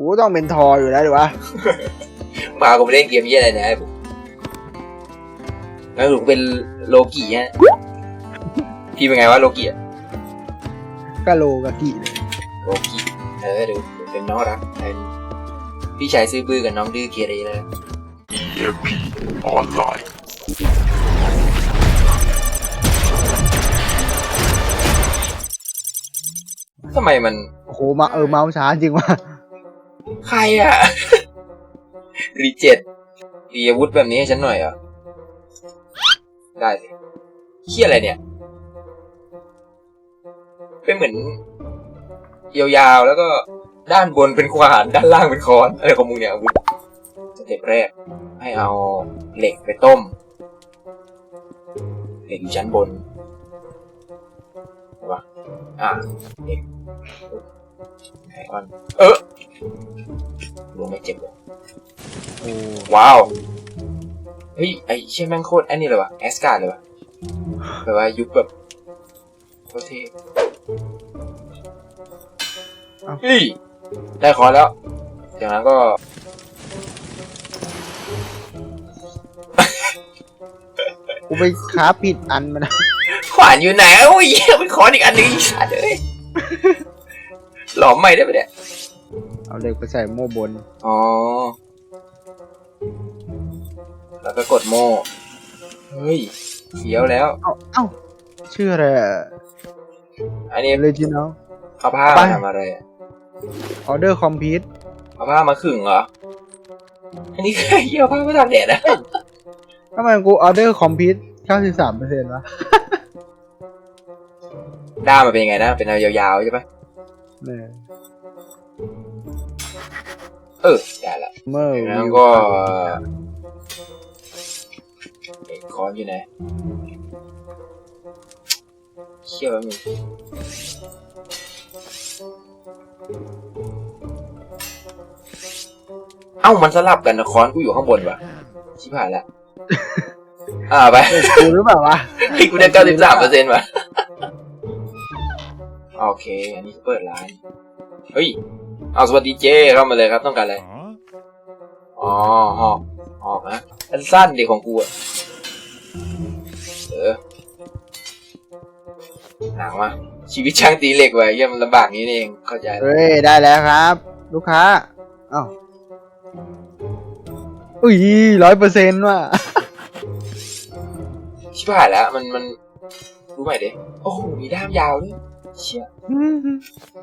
กูต้องเป็นทออยู่แล้วดิวะมากูไม่เล่นเกมยี่อะไรเนี่ยไอ้ผมงั้นผมเป็นโลกิฮะพี่เป็นไงวะโลกิอะก็โลกากิเลยโลกิเออเดี๋ยวเดี๋ยวเป็นน้องรักเป็นพี่ชายซื้อบื้อกับน้องดื้อเกเรเลย EMP online. ทำไมมัน โอ้โหมาเออเมาส์ช้าจริงว่ะ ใครอะ รีเจ็ดมีอาวุธแบบนี้ให้ฉันหน่อยเหรอ ได้สิเขี้ยอะไรเนี่ย เป็นเหมือนยาวๆ แล้วก็ด้านบนเป็นขวาน ด้านล่างเป็นค้อนอะไรของมึงเนี่ยอาวุธสเต็ปแรก ให้เอาเหล็กไปต้ม เหล็กอยู่ชั้นบนใช่ปะอะเหล็ก ไอออนเออลงไม่เจ็บเลยโอ้ว้าว เฮ้ย ไอ้เชี่ยแม่งโคตรไอ้นี่เลยวะแอสการ์ดเลยวะแบบว่ายุคแบบโคตรเท่เฮ้ย ได้คอร์สแล้วจากนั้นก็ กูไปค้าผิดอันมานะขวานอยู่ไหนโอ้ยเหี้ยเป็นคอร์สอีกอันหนึงอีสัตว์เลย หลอมใหม่ได้ปะเนี่ยเอาเหล็กไปใส่โม่บน อ๋อ แล้วก็กดโม่เฮ้ยเขียวแล้ว เอ้าเอ้าชื่ออะไรอะอันนี้เลจินอล เอาผ้าไป มาทำอะไรอะออเดอร์คอมพิวต์เอาผ้ามาขึงเหรอ อันนี้คือเหี้ยเอาผ้ามาทำแดดนะทำไมกูออเดอร์คอมพิวต์93เปอร์เซ็นต์วะ ด้ามมันเป็นยังไงนะ เป็นยาวๆใช่ปะ เนี่ยเออได้ละเมื่อแล้วก็เอกคอนอยู่ไหนเชี่ยมันงเอ้ามันสลับกันนะคอนกูอยู่ข้างบนว่ะชิบหายละอ่าไปเออกูหรือเปล่าวะให้กูได้เก้าสิบสามเปอร์เซ็นต์ว่ะโอ เค อันนี้เปิดร้าน เฮ้ย เอาสวัสดีเจเข้ามาเลยครับ ต้องการอะไร อ๋อหอกหอกนะอันสั้นเด็กของกูอะเออหนังมาชีวิตช่างตีเหล็กไว้เยี่ยมนลำบากนี้นี่เอง เข้าใจเฮ้ย ได้แล้วครับ ลูกค้าเอ้าอุ้ยร้อยเปอร์เซ็นต์ว่ะ ชิบหายแล้ว มันมันรู้ใหม่ดิโอ้โห มีด้ามยาวด้วย เชี่ย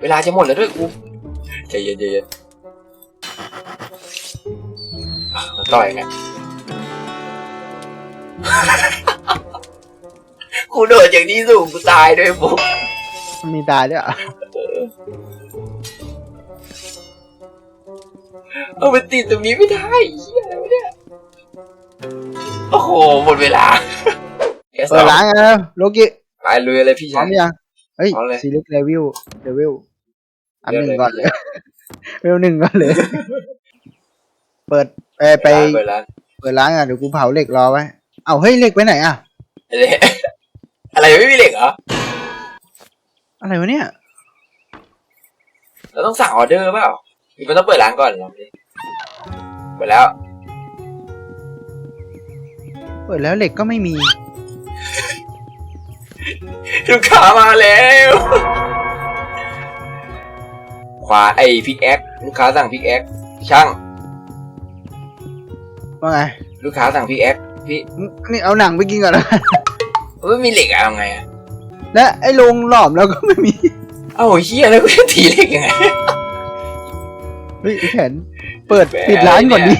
เวลาจะหมดแล้วด้วยกูใจเย็นใจเย็นอะมาต่อยกันกูโดดอย่างที่สูงกูตายด้วยปุ๊บมันมีตายด้วยเหรอะเอาไปติดตรงนี้ไม่ได้เฮียอะไรวะเนี่ยโอ้โหหมดเวลาแค่สเปิอดงร้านกันแล้วโลกิไปลุยเลยพี่พร้อชามยยัง เฮ้ยพร้อมเลย ซีเล็กเลวิลเลวิลอันหนึ่งเลือกเลยก่อนเลยเวลหนึ่งก่อนเลย เปิดไปไป เปิดร้านเปิดร้านอะเดี๋ยวกูเผาเหล็กรอไว้ เอาเฮ้ยเหล็กไปไหนอะ เปิดร้านอะไรไม่มีเหล็กเหรออะไรวะเนี่ย เราต้องสั่งออเดอร์เปล่าหรือมันต้องเปิดร้านก่อนลองดิเปิดแล้ว เปิดแล้วเหล็กก็ไม่มี ลูกค้ามาแล้ว ขวาไอพิกแอคลูกค้าสั่งพิกแอคช่าง ว่าไงลูกค้าสั่งพิกแอคพี่นี่เอาหนังไปกินก่อนนะ ไม่มีเหล็กอะทำไงอะและไอ้โรงหลอมแล้วก็ไม่มีเอ้าเฮียแล้วกูจะถีเหล็กยังไง เฮ้ยไอ้แขนเปิดแหมปิดร้านก่อนดิ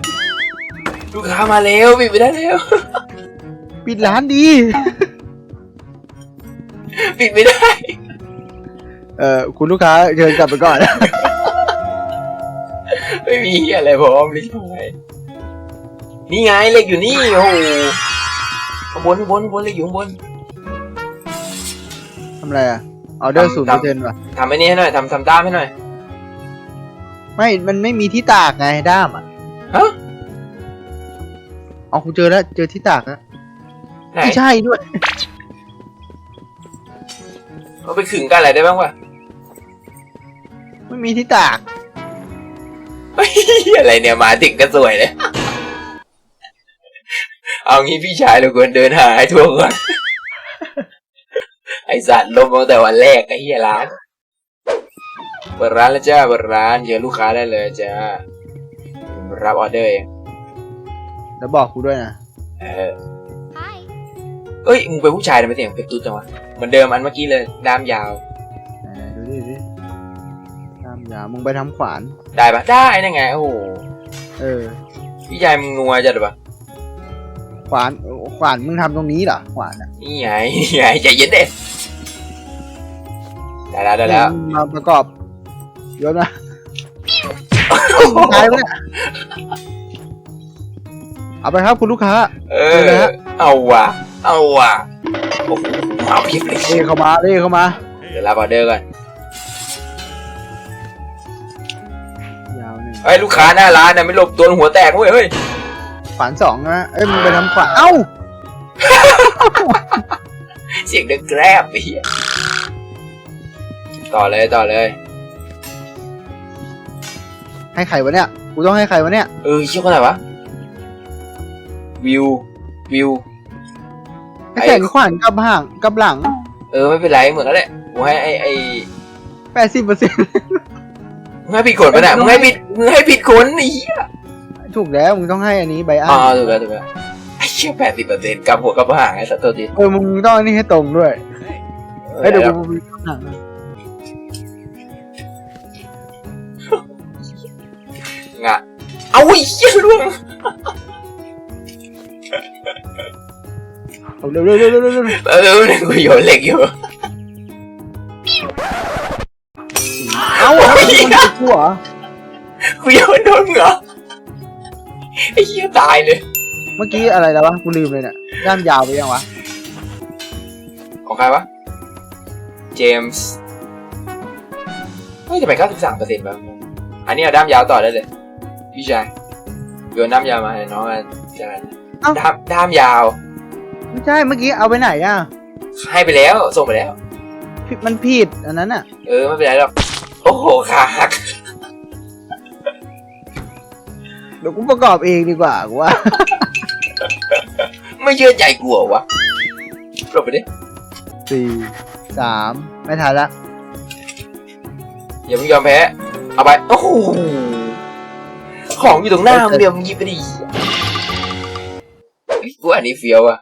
ลูกค้ามาแล้วปิดไม่ได้แล้ว ปิดร้านดี ปิดไม่ได้ เอ่อคุณลูกค้าเชิญกลับไปก่อน ไม่มีเฮียอะไรพร้อมเลยใช่ไหมนี่ไงเหล็กอยู่นี่โอ้โหข้างบนข้างบนข้างบนเหล็กอยู่ข้างบน ทำอะไรอะออเดอร์ทำศูนย์เปอร์เซ็นต์ว่ะ ทำไอ้นี่ให้หน่อยทำทำด้ามให้หน่อย ไม่ มันไม่มีที่ตากไงด้ามอะฮะ เอาคุณเจอแล้ว เจอที่ตากแล้วไหน ไม่ใช่ด้วย เอาไปขึงกันอะไรได้บ้างวะไม่มีที่ตากอะไรเนี่ยมาถึงก็สวยเลย เอางี้พี่ชายเราควรเดินหาให้ทั่วก่อน ไอสัตว์ลมตั้งแต่วันแรกไอ้เหี้ยร้านเปิดร้านแล้วจ้าเปิดร้านเจอลูกค้าได้เลยจ้ารับออเดอร์เองแล้วบอกกูด้วยนะ เออเอ้ย มึงเป็นผู้ชายทำไมเสียงเป็นตุ๊ดจังวะ เหมือนเดิมอันเมื่อกี้เลยด้ามยาว ไหนๆดูดิดูดิตามยามึงไปทำขวาน ได้ปะได้นั่นไง โอ้โหเออ พี่ชายมึงนัวจัดปะขวานขวานมึงทำตรงนี้เหรอ ขวานอะนี่ไงนี่ไงใจเย็นเด็ได้แล้วได้แล้วมึงมาประกอบยศนะตายไปเนี่ยเอาไปครับคุณลูกค้า เอเจออแล้วฮะเอาว่ะ เอาว่ะ โอ้โหมาเพียบเลยเร่เข้ามาเร่เข้ามาเดี๋ยวรับออเดอร์ก่อนยาวหนึ่งเฮ้ยลูกค้าหน้าร้านนะไม่หลบตัวหัวแตกเว้ยเฮ้ยขวานสองนะเอ้ยมึงไปทำขวานเอ้าเสียงเดังแกรบไปเหี้ยต่อเลยต่อเลยให้ใครวะเนี่ยกูต้องให้ใครวะเนี่ยเออชื่อคนไหนวะวิววิว ให้แข่งขวานกับห่างกับหลังเออไม่เป็นไรเหมือนกันแหละกูให้ไอไอแปดสิบเปอร์เซ็นต์มึงให้ผิดคนปะเนี่ยมึงให้ผิดมึงให้ผิดคนไอ้เหี้ยถูกแล้วมึงต้องให้อันนี้ใบอ้าอ๋อถูกแล้วถูกแล้วไอ้เชี่ยแปดสิบเปอร์เซ็นต์กับหัวกับหางไอ้สัตว์ตัวทีเออมึงต้องอันนี้ให้ตรงด้วยเฮ้ยเดี๋ยวกูไปหนังงะเอาไอ้เหี้ยล่วง เอาเร็วเร็วเร็วเร็วเร็วเร็วเออหนึ่งกูโยนเหล็กอยู่ เอ้ามันติดกูเหรอกูโยนโดนเหรอไอ้เหี้ยตายเลย เมื่อกี้อะไรแล้ววะกูลืมเลยเนี่ยด้ามยาวไปยังวะของใครวะ เจมส์เฮ้ยจะไปเก้าสิบสามเปอร์เซ็นต์ป่ะอันนี้เอาด้ามยาวต่อได้เลยพี่ชายโยนด้ามยาวมาให้น้องกันจะด้ามด้ามยาว ไม่ใช่เมื่อกี้เอาไปไหนอะให้ไปแล้วส่งไปแล้ว ผิดมันผิดอันนั้นอะ เออไม่เป็นไรหรอกโอ้โหขาหักเดี๋ยวกูประกอบเองดีกว่ากูว่า ไม่เชื่อใจกูเหรอวะหลบไปดิสี่สามไม่ทันละอย่าเพิ่งยอมแพ้เอาไปโอ้โหของอยู่ตรงหน้ามึงเดียวมึงหยิบไปดิเฮ้ยกูว่าอันนี้เฟี้ยวอะ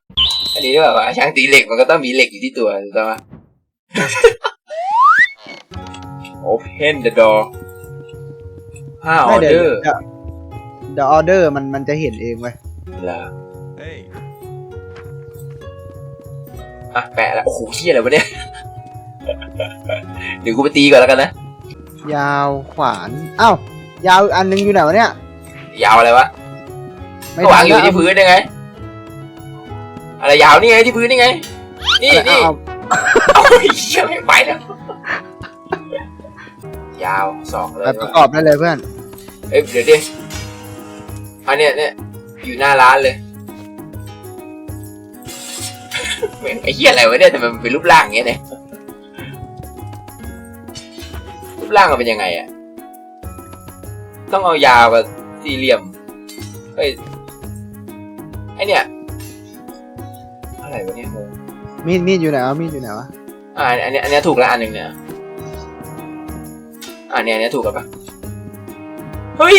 อันนี้ได้แบบว่าช่างตีเหล็กมันก็ต้องมีเหล็กอยู่ที่ตัวถูกต้องปะ Open the door ห้าอไม่อเดี๋เดยวอร์เดี๋ยวเดี๋ยวออเดอร์มันมันจะเห็นเองไว้ยเหรออะแปะแล้ว โอ้โหเชี่ยอะไรวะเนี่ย เดี๋ยวกูไปตีก่อนแล้วกันนะ ยาวขวานเอ้ายาวอีกอันหนึงอยู่ไหนวะเนี่ย ยาวอะไรวะ ไม่ก็วางอยู่ทันละที่พื้นได้ไง อะไรยาวนี่ไงที่พื้นนี่ไง นี่เอานี่เอาเอาไอ้เหี้ยไม่ไปแล้วยาวสองเลยไปประกอบได้เลยเพื่อนเอ้ยเดี๋ยวดิอันเนี้ยเนี่ยอยู่หน้าร้านเลยเหมือนไอ้เหี้ยอะไรวะเนี่ยทำไมมันเป็นรูปร่างอย่างเงี้ยเนี่ยรูปร่างมันเป็นยังไงอะต้องเอายาวกับสี่เหลี่ยมเฮ้ยไอเนี่ย อะไรวะเนี่ยงงมีดมีดอยู่ไหนวะมีดอยู่ไหนวะอ่าอันเนี้ยอันเนี้ยถูกแล้วอันหนึ่งเนี่ยอ่าเนี่ยอันเนี้ยถูกแล้วปะเฮ้ย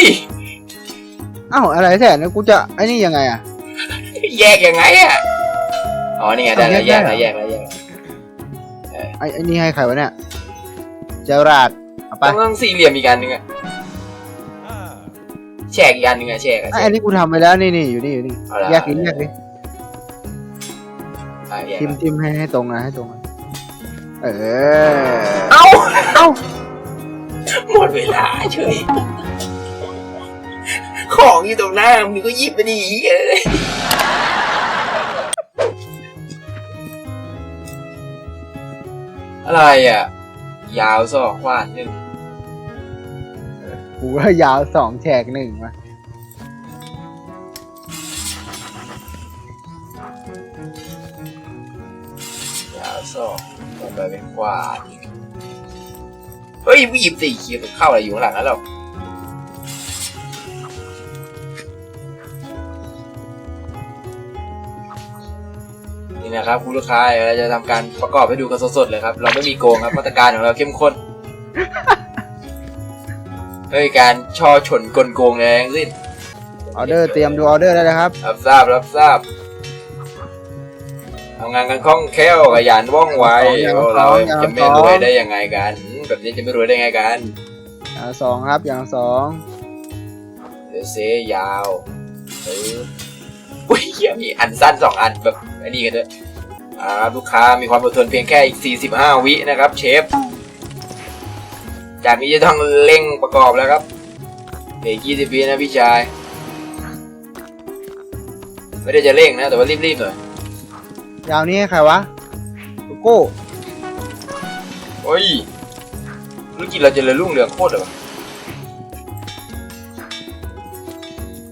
เอ้าอะไรแท้เนี่ยกูจะไอ้นี่ยังไงอะแยกยังไงอะอ๋อนี่ไงได้แล้วเอาแยแยกกได้แล้วเหรอแยกแล้วแยกแล้วไอ้ไอ้นี่ให้ใครวะเนี่ยเจอราดเอาไปต้องต้องสี่เหลี่ยมอีกอันหนึ่งอะแฉกอีกอันหนึ่งอะแฉกอะไอ้อันนี้กูทำไปแล้วนี่นี่อยู่นี่อยู่นี่เอาละแยกดิแยกดิ อะแยกทิมทิมให้ให้ตรงนะให้ตรงนะเออ เอ้าเอ้าหมดเวลาเฉย ของอยู่ตรงหน้ามึงก็หยิบไปดิเอ้ยอะไรอะ ยาวสองขวานหนึ่ง กูว่ายาวสองแฉกหนึ่งวะ งไปเป็นกว่าเฮ้ยวีบสี่เคียร์เข้าอะไรอยู่ข้างหลังนั้นหรอนี่นะครับคุณลูกค้าเราจะทำการประกอบให้ดูกันสดๆเลยครับ เราไม่มีโกงครับมาตรการของเราเข้มข้นเฮ้ยการช่อฉนกลโกงแรงสิ้นออเดอร์เตรียมดูออเดอร์ได้เลยครับ รับทราบรับทราบ ทำงานกันคล่องแคล่วขยันว่องไวอย่างพวกสเราองอย่างจะไม่สองรวยได้ยังไงกันแบบนี้จะไม่รวยได้ไงกันอย่างสองครับอย่างสองเดี๋ยวเซยาวเอออุ้ยเหี้ยมีอันสั้นสองอันแบบอันนี้กันด้วยอ่าลูกค้ามีความอดทนเพียงแค่อีก 45 วินะครับเชฟ จากนี้จะต้องเร่งประกอบแล้วครับเดี๋ยว20วินะพี่ชาย ไม่ได้จะเร่งนะ แต่ว่ารีบๆหน่อย ยาวนี้ให้ใครวะโกโก้โอ้ยธุรกิจเราเจริญรุ่งเรืองโคตรเลยวะ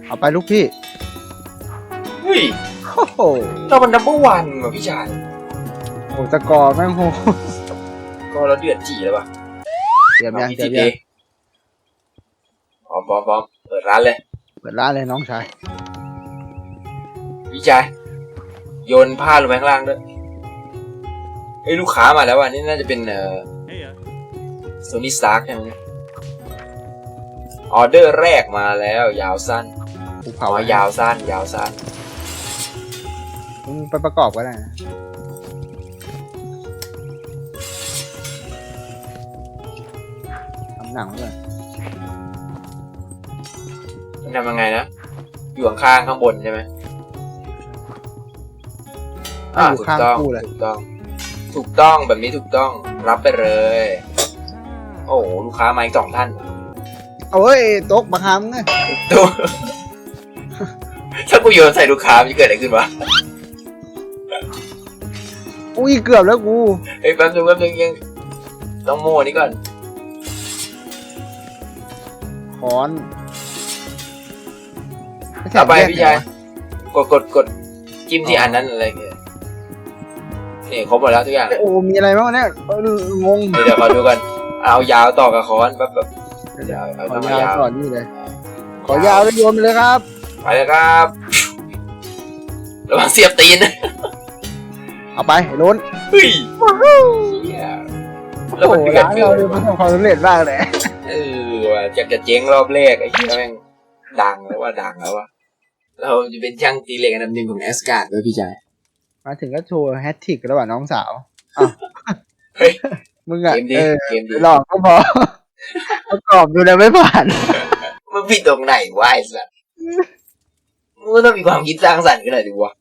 เอาไปลูกพี่เฮ้ยโอ้โหเรามันนัมเบอร์วันว่ะพี่ชายโอ้ตะกอแม่งโหก็เราเดือดจีแล้วปะเตรียมยังพี่เตรีทียมเอยังพร้อมพร้อมพร้อมเปิดร้านเลยเปิดร้านเลยน้องชายพี่ชาย โยนผ้าลงไปข้างล่างด้วยเอ้ยลูกค้ามาแล้วว่ะนี่น่าจะเป็นเอ่อโซนี่สตาร์ใช่ไหมออเดอร์แรกมาแล้ว ยาวสั้นภูเอาเขาไว้ยาวสั้น ยาวสั้นมึงไปประกอบก็ได้นะทำหนังเลยมันทำยังไงนะ อยู่ข้างๆข้างบนใช่ไหม ถ้าอยู่ข้างถูกต้องกูเลยถูกต้อง ถูกต้องแบบนี้ถูกต้องรับไปเลย โอ้โหลูกค้ามาอีกสองท่านเอาเฮ้ยตกบังคับไงดูถ้ากูโยนใส่ลูกค้ามันจะเกิดอะไรขึ้นวะอุ้ยเกือบแล้วกูเฮ้ยแป๊บนึงแป๊บนึงยังต้องโม่นี่ก่อนคอนม่ใช่ต่อไปแยกพี่ชายเหรอกดกดกดจิ้มที่อันนั้นอะไรเงี้ย นี่ครบหมดแล้วทุกอย่างโอ้มีอะไรบ้างวะเนี่ยเอองงเดี๋ยวเดี๋ยวขอดูกันเอายาวต่อกับค้อนแป๊บแบบเดี๋ยวเอาขอต้องเอายาวยาวก่อนนี่เลย ขอยาวแล้วโยนไปเลยครับไปเลยครับระวังเสียบตีนนะเอาไปล้นเฮ้ยเหี้ยแล้วโอ้มันโหเดือดร้านเกิเรานเนี่ยประสบความสำเร็จมากเลยเออว่ะจากจะเจ๊งรอบแรกไอ้เหี้ยแม่งดังแล้วว่าดังแล้วว่าเราจะเป็นช่างตีเหล็กอันดับหนึ่งของแอสการ์ดด้วยพี่ชาย มาถึงก็โชว์แฮตทริกระหว่างน้องสาวอ้าวเฮ้ยมึงอะเกมดีเออเกมดีหลอกก็พอประกอบดูแล้วไม่ผ่าน มันผิดตรงไหนวะไอ้สัสมึงก็ต้องมีความคิดสร้างสรรค์กันหน่อยดิวะ